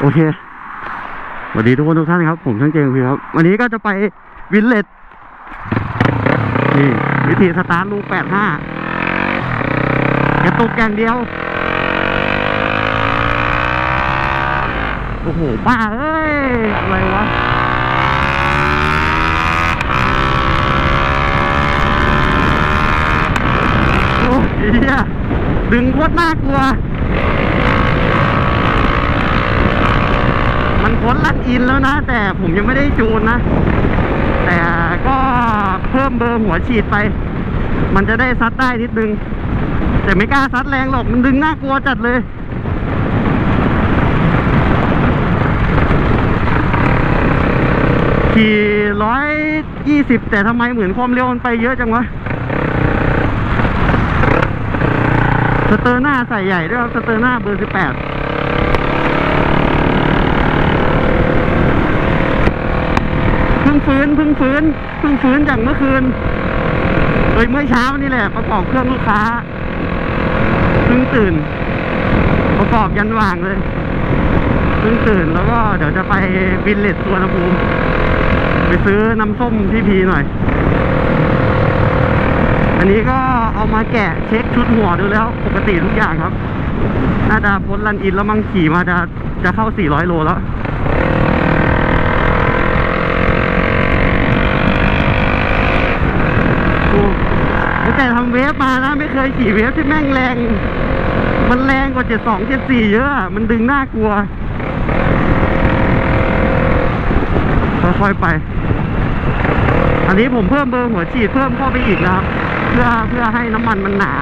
โอเคสวัสดีทุกคนทุกท่านครับ ผมช่างเจงพี่ครับ วันนี้ก็จะไปวินเลตนี่วิธีสตาร์ทลูกแปดห้ากระตุกอย่างเดียว โอ้โห บ้าเอ้ย อะไรวะโอ้ยดึงโคตรน่ากลัว มันพ้นลัดอินแล้วนะ แต่ผมยังไม่ได้จูนนะ แต่ก็เพิ่มเบอร์หัวฉีดไป มันจะได้ซัดได้นิดนึง แต่ไม่กล้าซัดแรงหรอกมันดึงน่ากลัวจัดเลยขี่ร้อยยี่สิบแต่ทำไมเหมือนความเร็วมันไปเยอะจังวะสเตอร์หน้าใส่ใหญ่ด้วยครับสเตอร์หน้าเบอร์สิบแปด พิ่งฟื้นเพิ่งฟื้นเพิ่งฟื้นจากเมื่อคืนโดยเมื่อเช้านี่แหละ ประกอบเครื่องลูกค้าเพิ่งตื่น ประกอบยันว่างเลยเพิ่งตื่นแล้วก็เดี๋ยวจะไปวินเลตสวนภูมิไปซื้อน้ำส้มที่พีหน่อย อันนี้ก็เอามาแกะเช็คชุดหัวดูแล้ว ปกติทุกอย่างครับ น่าจะพ้นรันอินแล้วมั่งขี่มาจะจะเข้า 400 โลแล้ว โอ้ตั้ง แต่ทำเวฟมานะไม่เคยขี่เวฟที่แม่งแรง มันแรงกว่า 72 74 เยอะอะ มันดึงน่ากลัว ค่อยๆไป อันนี้ผมเพิ่มเบอร์หัวฉีดเพิ่มเข้าไปอีกนะครับ เพื่อเพื่อให้น้ำมันมันหนา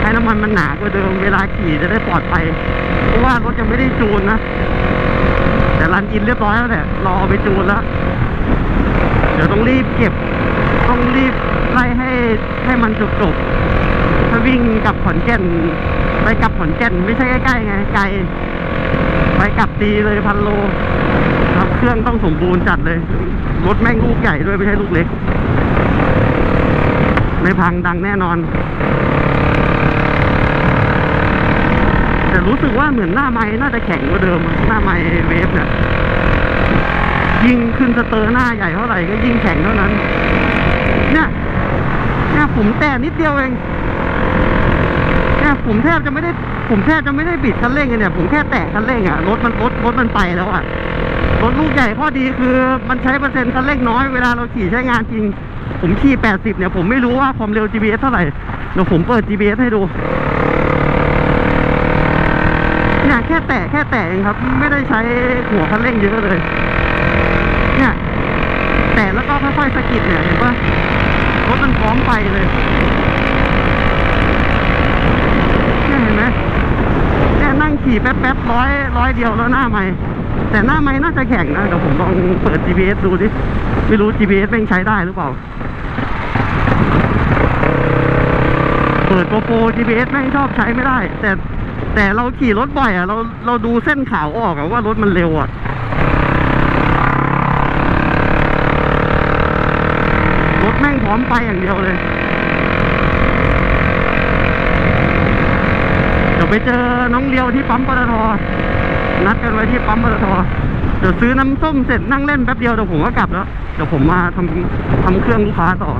ให้น้ำมันมันหนากว่าเดิมเวลาขี่จะได้ปลอดภัย เพราะว่ารถยังไม่ได้จูนนะแต่รันอินเรียบร้อยแล้วแหละรอเอาไปจูนแล้ว เดี๋ยวต้องรีบเก็บ ต้องรีบ ไล่ให้ให้มันจบจบๆถ้าวิ่งกับขอนแก่นไปกับขอนแก่นไม่ใช่ใกล้ๆไงไกลไปกับตีเลยพันโลครับเครื่องต้องสมบูรณ์จัดเลย รถแม่งลูกใหญ่ด้วยไม่ใช่ลูกเล็ก ไม่พังดังแน่นอน แต่รู้สึกว่าเหมือนหน้าไม้น่าจะแข็งกว่าเดิม หน้าไม้เวฟเนี่ยยิ่งขึ้นสเตอร์หน้าใหญ่เท่าไหร่ก็ยิ่งแข็งเท่านั้น เนี่ย ผมแต่นิดเดียวเองเนี่ผมแทบจะไม่ได้ ผมแทบจะไม่ได้บิดคันเร่งเลยเนี่ย ผมแค่แตะคันเร่งอะรถมันรถรถมันไปแล้วอะรถลูกใหญ่ข้อดีคือมันใช้เปอร์เซ็นต์คันเร่งน้อยเวลาเราขี่ใช้งานจริง ผมขี่80เนี่ยผมไม่รู้ว่าความเร็ว GPS เท่าไหร่เดี๋ยวผมเปิด GPS ให้ดูเนี่ยแค่แตะแค่แตะเองครับ ไม่ได้ใช้หัวคันเร่งเยอะเลย เนี่ย แตะแล้วก็ค่อยๆสะกิดเนี่ยเห็นปะ รถมันพร้อมไปเลยเนี่ยเห็นไหมเนี่นั่งขี่แป๊บๆร้อยร้อยเดียวแล้วหน้าไม่ แต่หน้าไม่น่าจะแข็งนะเดี๋ยวผมลองเปิด GPS ดูดิ ไม่รู้ GPS แม่งใช้ได้หรือเปล่า เปิดโปรโปร GPS แม่งชอบใช้ไม่ได้ แต่แต่เราขี่รถบ่อยอะเราเราดูเส้นขาวออกอะว่ารถมันเร็วอะ รถแม่ งพร้อมไปอย่างเดียวเลย เดี๋ยวไปเจอน้องเลียวที่ปั๊มปตทนัดกันไว้ที่ปั๊มปตทเดี๋ยวซื้อน้ำส้มเสร็จนั่งเล่นแป๊บเดียวเดี๋ยวผมก็กลับแล้วเดี๋ยวผมมาทำทำเครื่องลูกค้าต่อ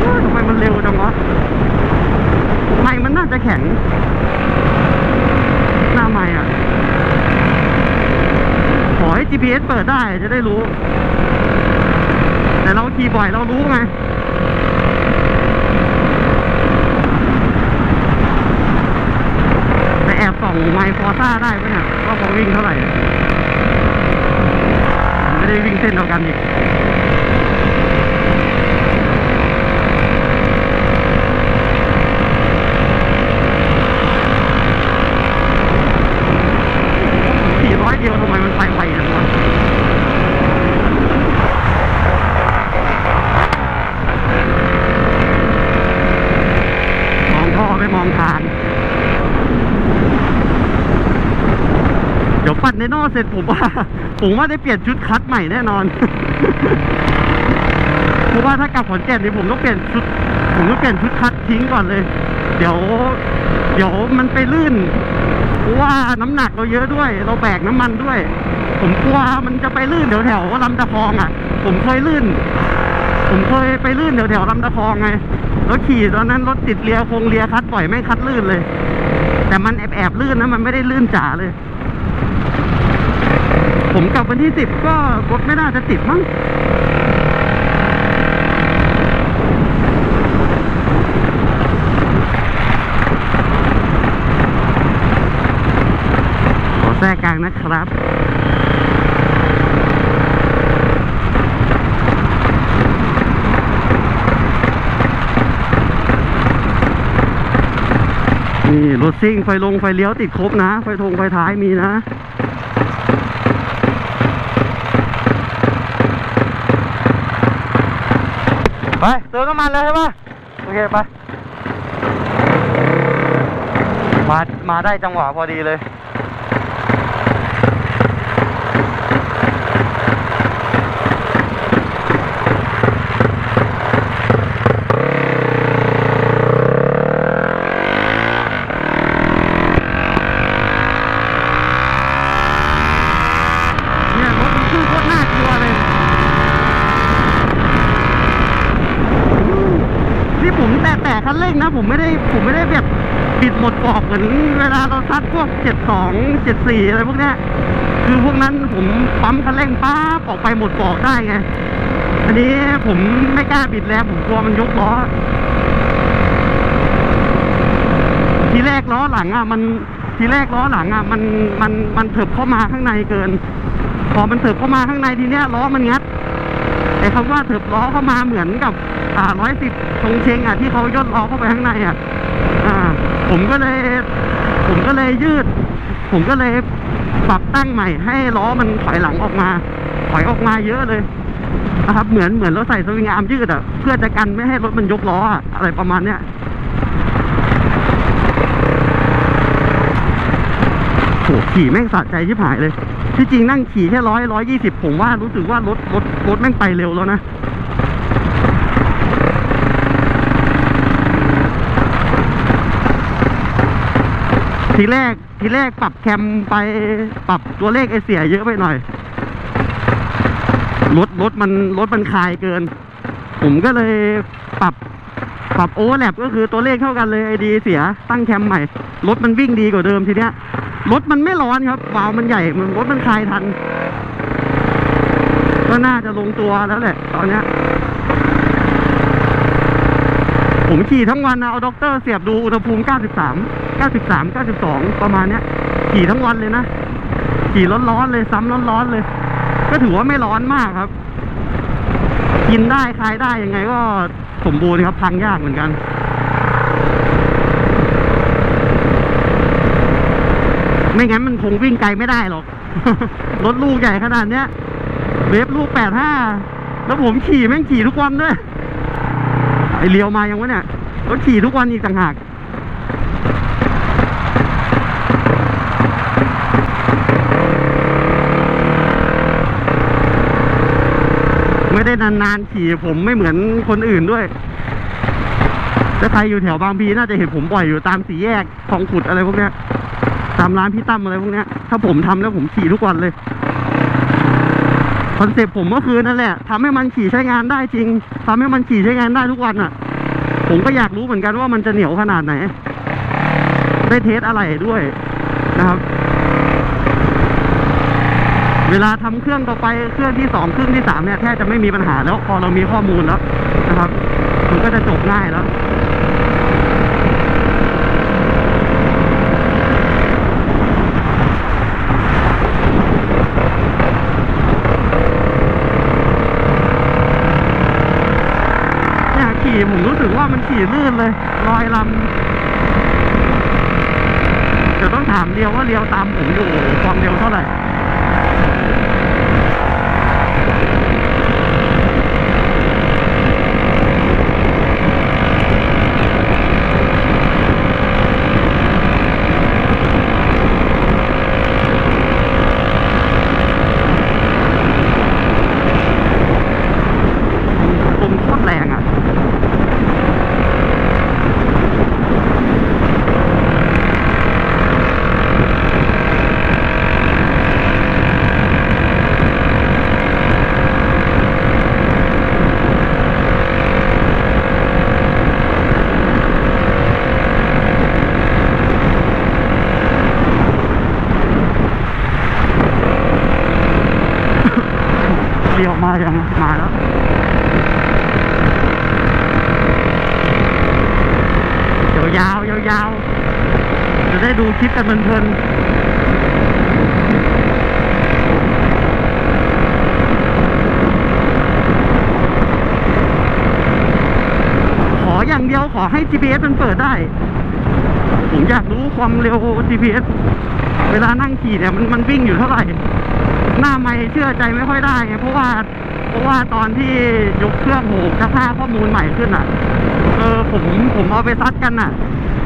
เอ้ยทำไมมันเร็วจังวะไม้มันน่าจะแข็ง หน้าไม้อะขอให้ GPS เปิดได้จะได้รู้ แต่เราขี่บ่อยเรารู้ไงแต่แอบส่องไมค์ฟอร์ซ่าได้ปะเนี่ยว่าเขาวิ่งเท่าไหร่ ไม่ได้วิ่งเส้นเดียวกันอีก ขี่ร้อยเดียวทำไมมันไปไวจังวะ ดในนอก เสร็จผมว่าผมว่าได้เปลี่ยนชุดคัดใหม่แน่นอนเพราะว่าถ้ากลับขอนแก่นนี่ผมต้องเปลี่ยนชุด ผมต้องเปลี่ยนชุดคัดทิ้งก่อนเลย เดี๋ยว เดี๋ยวมันไปลื่นเพราะว่าน้ำหนักเราเยอะด้วย เราแบกน้ำมันด้วย ผมกลัวมันจะไปลื่นแถวแถวลำตะคองอะ ผมเคยลื่น ผมเคยไปลื่นแถวแถวๆลำตะคองไงแล้วขี่ตอนนั้นรถติดเลียคงเลียคัดปล่อยไม่คัดลื่นเลย แต่มันแอบแอบลื่นนะมันไม่ได้ลื่นจ๋าเลย ผมกลับวันที่สิบก็รถไม่น่าจะติดมั้งขอแทรกกลางนะครับนี่รถซิ่งไฟลงไฟเลี้ยวติดครบนะ ไฟทงไฟท้ายมีนะ ไปเติมน้ำมันเลยใช่ปะโอเคไปมามาได้จังหวะพอดีเลยเนี่ยรถมันขึ้นโคตรน่ากลัวเลย นี่ผมแตะแตะคัน เร่งนะ ผมไม่ได้ผมไม่ได้แบบปิดหมดปอกเหมือนเวลาเราซัดพวกเจ็ดสองเจ็ดสี่อะไรพวกเนี้ยคือพวกนั้นผมปั๊มคันเร่งป๊าออกไปหมดปอกได้ไง อันนี้ผมไม่กล้าบิดแล้วผมกลัวมันยกล้อ ทีแรกล้อหลังอะมันทีแรกล้อหลังอะมันมันมันเถิบเข้ามาข้างในเกิน พอมันเถิบเข้ามาข้างในทีเนี้ยล้อมันงัดแต่คำว่าเถิบล้อเข้ามาเหมือนกับ อ่าร้อยสิบชงเชงอะที่เขาย่นล้อเข้าไปข้างในอะอ่า ผมก็เลย ผมก็เลยยืด ผมก็เลยปรับตั้งใหม่ ให้ล้อมันถอยหลังออกมา ถอยออกมาเยอะเลยนะครับเหมือนเหมือนเราใส่สวิงอาร์มยืดอะเพื่อจะกันไม่ให้รถมันยกล้ออะอะไรประมาณเนี้ยโหขี่แม่งสะใจชิบหายเลย ที่จริงนั่งขี่แค่ร้อยร้อยยี่สิบผมว่ารู้สึกว่ารถรถรถแม่งไปเร็วแล้วนะ ทีแรกทีแรกปรับแคมไปปรับตัวเลขไอเสียเยอะไปหน่อยรถรถมันรถมันคลายเกิน ผมก็เลยปรับปรับโอเวอร์แลปก็คือตัวเลขเท่ากันเลยไอดีเสียตั้งแคมใหม่ รถมันวิ่งดีกว่าเดิมทีเนี้ยรถมันไม่ร้อนครับวาล์วมันใหญ่มันรถมันคลายทัน ก็น่าจะลงตัวแล้วแหละ ตอนเนี้ย ผมขี่ทั้งวันนะเอาด็อกเตอร์เสียบดูอุณหภูมิ 93 93 92 ประมาณเนี้ย ขี่ทั้งวันเลยนะ ขี่ร้อนๆเลยซ้ำร้อนๆเลย ก็ถือว่าไม่ร้อนมากครับ กินได้คลายได้ยังไงก็สมบูรณ์ครับพังยากเหมือนกันไม่งั้นมันคงวิ่งไกลไม่ได้หรอก รถลูกใหญ่ขนาดเนี้ยเวฟลูก85แล้วผมขี่แม่งขี่ทุกวันด้วย ไอเลี้ยวมายังวะเนี่ยรถขี่ทุกวันอีกต่างหากไม่ได้นานๆขี่ผมไม่เหมือนคนอื่นด้วยถ้าใครอยู่แถวบางพีน่าจะเห็นผมบ่อยอยู่ตามสี่แยกคลองขุดอะไรพวกเนี้ยตามร้านพี่ตั้มอะไรพวกเนี้ยถ้าผมทำแล้วผมขี่ทุกวันเลย อนเซ็ปต์ผมเมื่อคืนนั่นแหละทำให้มันขี่ใช้งานได้จริงทำให้มันขี่ใช้งานได้ทุกวันอะ ผมก็อยากรู้เหมือนกันว่ามันจะเหนียวขนาดไหน ได้เทสอะไรด้วยนะครับ เวลาทำเครื่องต่อไปเครื่องที่สองเครื่องที่สามเนี่ยแทบจะไม่มีปัญหาแล้วพอเรามีข้อมูลแล้วนะครับ มันก็จะจบง่ายแล้ว เนี่ยขี่ผมรู้สึกว่ามัน ขี่ลื่นเลยลอยลำจะต้องถามเรียวว่าเรียวตามผมอยู่ความเร็วเท่าไหร่ มาแล้วยาวๆยาวๆจะได้ดูคลิปกันเพลินขออย่างเดียวขอให้ GPS มันเปิดได้ ผมอยากรู้ความเร็ว GPS เวลานั่งขี่เนี่ยมันมันวิ่งอยู่เท่าไหร่ หน้าไม่เชื่อใจไม่ค่อยได้ไงเพราะว่าเพราะว่าตอนที่ยกเครื่องโหกระท่าข้อมูลใหม่ขึ้นอะ เออผมผมเอาไปซัดกันอะ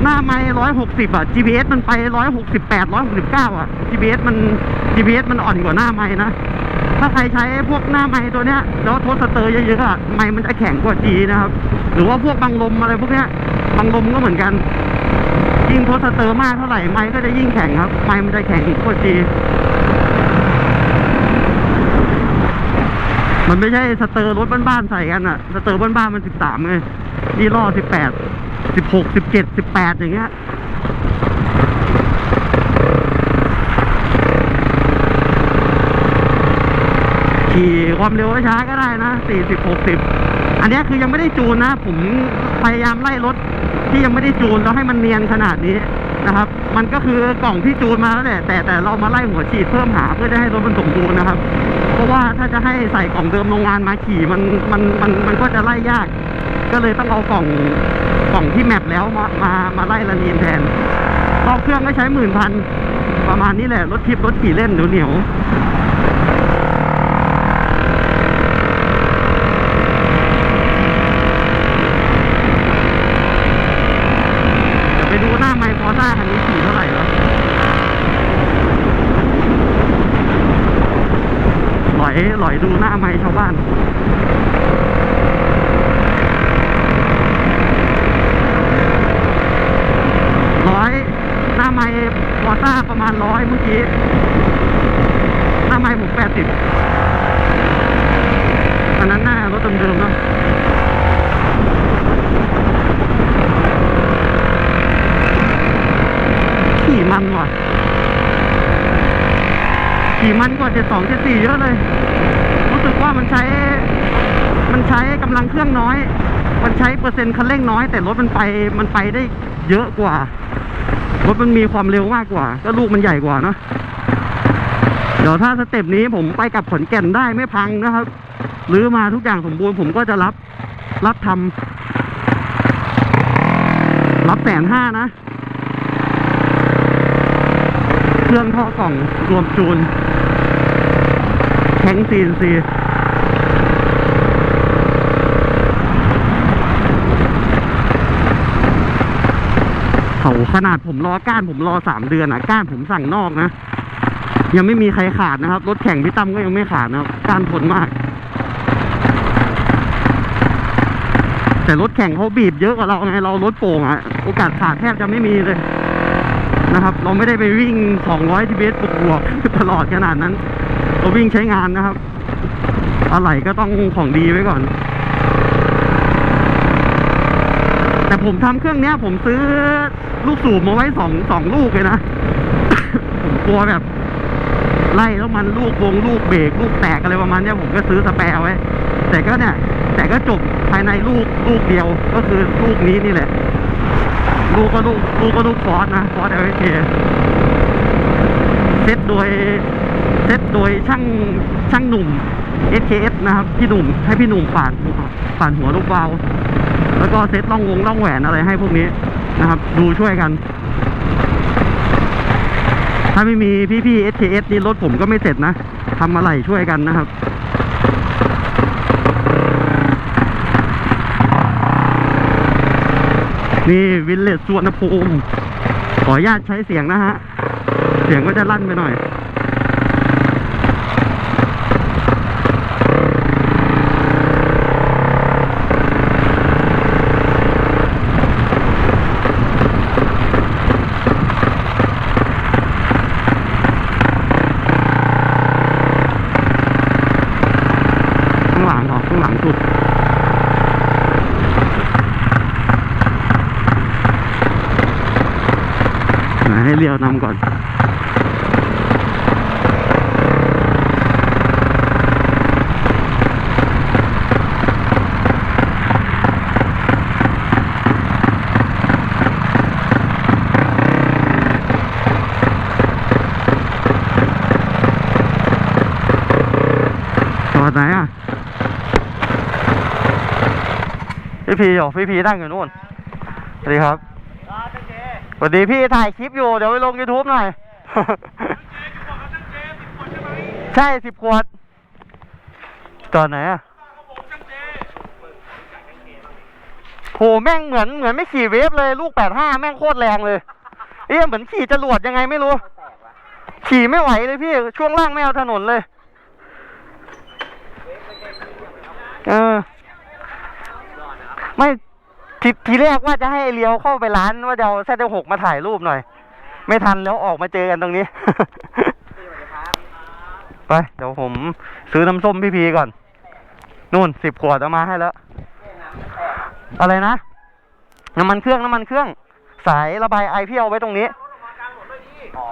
หน้าไม่ร้อยหกสิบอะ GPS มันไปร้อยหกสิบแปดร้อยหกสิบเก้าอะ GPS มัน GPS มันอ่อนกว่าหน้าไม่นะถ้าใครใช้พวกหน้าไม้ตัวเนี้ยแล้วโทสเตอร์เยอะๆอะไม้มันจะแข็งกว่าจีนะครับ หรือว่าพวกบังลมอะไรพวกเนี้ยบังลมก็เหมือนกัน ยิ่งโทสเตอร์มากเท่าไหร่ไม้ก็จะยิ่งแข็งครับ ไม้มันจะแข็งอีกว่าจีมันไม่ใช่สเตอร์รถบ้านๆใส่กันอะสเตอร์บ้านๆมันสิบสามไงนี่ล่อสิบแปดสิบหกสิบเจ็ดสิบแปดอย่างเงี้ยขี่ความเร็วช้าก็ได้นะสี่สิบหกสิบอันนี้คือยังไม่ได้จูนนะ ผมพยายามไล่รถ ที่ยังไม่ได้จูนแล้วให้มันเนียนขนาดนี้นะครับ มันก็คือกล่องที่จูนมาแล้วแหละแต่แต่เรามาไล่หัวฉีดเพิ่มหาเพื่อจะให้รถมันสมบูรณ์นะครับ เพราะว่าถ้าจะให้ใส่กล่องเดิมโรงงานมาขี่มันมันมันมันก็จะไล่ยาก ก็เลยต้องเอากล่องกล่องที่แมปแล้วมามามาไล่ละเนียนแทนรอบเครื่องก็ใช้หมื่นพันประมาณนี้แหละรถทิปรถขี่เล่นเหนียวๆไปดูหน้าไมค์ฟอร์ซ่าคันนี้ขี่เท่าไหร่แล้วหล อยหลอยดูหน้าไมค์ชาวบ้านร้อยหน้าไมค์ฟอซ่าประมาณร้อยเมื่อกี้ หน้าไมค์ผมแปดสิบอันนั้นหน้ารถเดิมๆเนาะขี่มันว่ะ ขี่มันกว่าเจ็ดสองเจ็ดสี่เยอะเลย รู้สึกว่ามันใช้ มันใช้กำลังเครื่องน้อย มันใช้เปอร์เซ็นต์คันเร่งน้อย แต่รถมันไปมันไปได้เยอะกว่ารถมันมีความเร็วมากกว่า ก็ลูกมันใหญ่กว่าเนอะเดี๋ยวถ้าสเต็ปนี้ผมไปกับขอนแก่นได้ไม่พังนะครับหรือมาทุกอย่างสมบูรณ์ผมก็จะรับรับทำรับแสนห้านะ เครื่องท่อกล่องรวมจูนแข็งซีนซีเขาขนาดผมรอก้านผมรอสามเดือนอะ ก้านผมสั่งนอกนะ ยังไม่มีใครขาดนะครับ รถแข่งพี่ตั้มก็ยังไม่ขาดนะครับก้านทนมาก แต่รถแข่งเขาบีบเยอะกว่าเราไงเรารถโป่งอะ โอกาสขาดแทบจะไม่มีเลย นะครับ เราไม่ได้ไปวิ่ง 200 TBS บวกบวกตลอดขนาดนั้น เราวิ่งใช้งานนะครับ อะไรก็ต้องของดีไว้ก่อน แต่ผมทำเครื่องเนี้ย ผมซื้อลูกสูบมาไว้สองสองลูกเลยนะ ผมกลัวแบบ ไล่แล้วมันลูกวงลูกเบรกลูกแตกอะไรประมาณเนี้ยผมก็ซื้อสแปร์ไว้ แต่ก็เนี่ย แต่ก็จบภายในลูกลูกเดียวก็คือลูกนี้นี่แหละ ลูกก็ลูกลูกก็ลูกฟอสนะฟอสเอลเคเซตโดยเซตโดยช่างช่างหนุ่ม SKS นะครับพี่หนุ่มให้พี่หนุ่มปาดปาดหัวลูกวาล์วแล้วก็เซตล่องวงล่องแหวนอะไรให้พวกนี้นะครับ ดูช่วยกัน ถ้าไม่มีพี่ๆ SKS นี่รถผมก็ไม่เสร็จนะทำอะไรช่วยกันนะครับ นี่วิลเลจสวนภูมิขออนุญาตใช้เสียงนะฮะ เสียงก็จะลั่นไปหน่อย ข้างหลังเหรอข้างหลังสุด ไหนให้เรียวนำก่อน น พี่พีอยู่พี่พีนั่งอยู่นู่นสวัสดีครับสวัสดีพี่ถ่ายคลิปอยู่เดี๋ยวไปลง YouTube หน่อย ใช่สิบขวดตอนไหนอะโหแม่งเหมือนเหมือนไม่ขี่เวฟเลยลูกแปดห้าแม่งโคตรแรงเลย เอ๊ะเหมือนขี่จรวดยังไงไม่รู้ ขี่ไม่ไหวเลยพี่ ช่วงล่างไม่เอาถนนเลย เออ ไม่ทีทีแรกว่าจะให้เลี้ยวเข้าไปร้านว่าจะเอาแซดหกมาถ่ายรูปหน่อย ไม่ทันแล้วออกมาเจอกันตรงนี้ ไป เดี๋ยวผมซื้อน้ำส้มพี่พีก่อน นู่นสิบขวดเอามาให้แล้ว อะไรนะ น้ำมันเครื่องน้ำมันเครื่อง สายระบายไอพี่เอาไว้ตรงนี้ อ๋อ